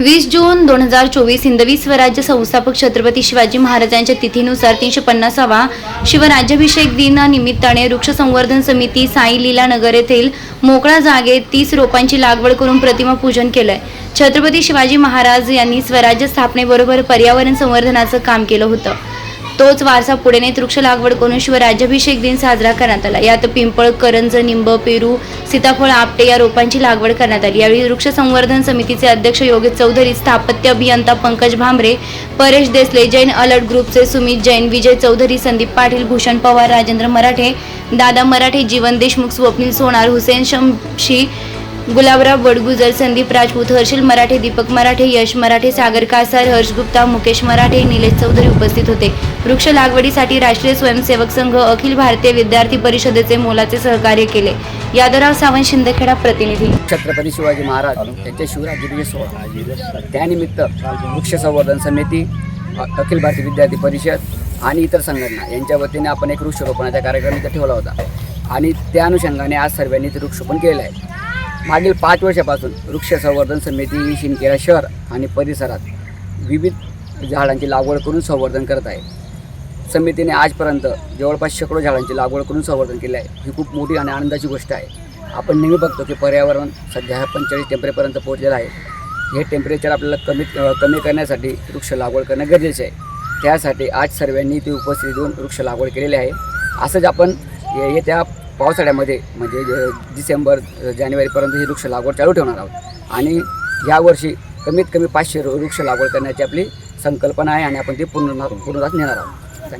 वीस जून दोन हजार चोवीस हिंदवी स्वराज्य संस्थापक छत्रपती शिवाजी महाराजांच्या तिथीनुसार तीनशे पन्नासावा शिवराज्याभिषेक दिनानिमित्ताने वृक्ष संवर्धन समिती साई लीला नगर येथील मोकळा जागेत तीस रोपांची लागवड करून प्रतिमा पूजन केलंय. छत्रपती शिवाजी महाराज यांनी स्वराज्य स्थापनेबरोबर पर्यावरण संवर्धनाचं काम केलं होतं. तोच वारसा पुढे नेत वृक्ष लागवड करून शिवराज्याभिषेक दिन साजरा करण्यात आला. यात पिंपळ करंज निंब पेरू सीताफळ आपटे या रोपांची लागवड करण्यात आली. यावेळी वृक्ष संवर्धन समितीचे अध्यक्ष योगेश चौधरी स्थापत्य अभियंता पंकज भांबरे परेश देसले जैन अलर्ट ग्रुपचे सुमित जैन विजय चौधरी संदीप पाटील भूषण पवार राजेंद्र मराठे दादा मराठे जीवन देशमुख स्वप्नील सोनार हुसेन शमशी गुलाबराव बडगुजर संदीप राजपूत हर्षिल मराठे दीपक मराठे यश मराठे सागर कासार हर्ष गुप्ता मुकेश मराठे निलेश चौधरी उपस्थित होते. वृक्ष लागवडीसाठी राष्ट्रीय स्वयंसेवक संघ अखिल भारतीय विद्यार्थी परिषदेचे मोलाचे सहकार्य केले. यादवराव सावंत शिंदखेडा प्रतिनिधी. छत्रपती शिवाजी महाराज यांचे शिवराज्याभिषेक सोहळा. त्यानिमित्त वृक्ष संवर्धन समिती अखिल भारतीय विद्यार्थी परिषद आणि इतर संघटना यांच्या वतीने आपण एक वृक्षरोपणाचा कार्यक्रम इथं ठेवला होता. आणि त्या अनुषंगाने आज सर्वांनी ते वृक्षरोपण केलं आहे. मागील पाच वर्षापासून वृक्ष संवर्धन समिती ही शिंदखेडा शहर आणि परिसरात विविध झाडांची लागवड करून संवर्धन करत आहे. समितीने आजपर्यंत जवळपास शेकडो झाडांची लागवड करून संवर्धन केले आहे. ही खूप मोठी आणि आनंदाची गोष्ट आहे. आपण नेहमी बघतो की पर्यावरण सध्या पंचेचाळीस टेम्परेपर्यंत पोहोचलेलं आहे. हे टेम्परेचर आपल्याला कमी कमी करण्यासाठी वृक्ष लागवड करणं गरजेचं आहे. त्यासाठी आज सर्वांनी ती उपस्थिती देऊन वृक्ष लागवड केलेली आहे. असंच आपण ये- येत्या पावसाळ्यामध्ये म्हणजे डिसेंबर जानेवारीपर्यंत ही वृक्ष लागवड चालू ठेवणार आहोत. आणि यावर्षी कमीत कमी पाचशे वृक्ष लागवड करण्याची आपली संकल्पना आहे आणि आपण ती पूर्ण पूर्णतात नेणार आहोत.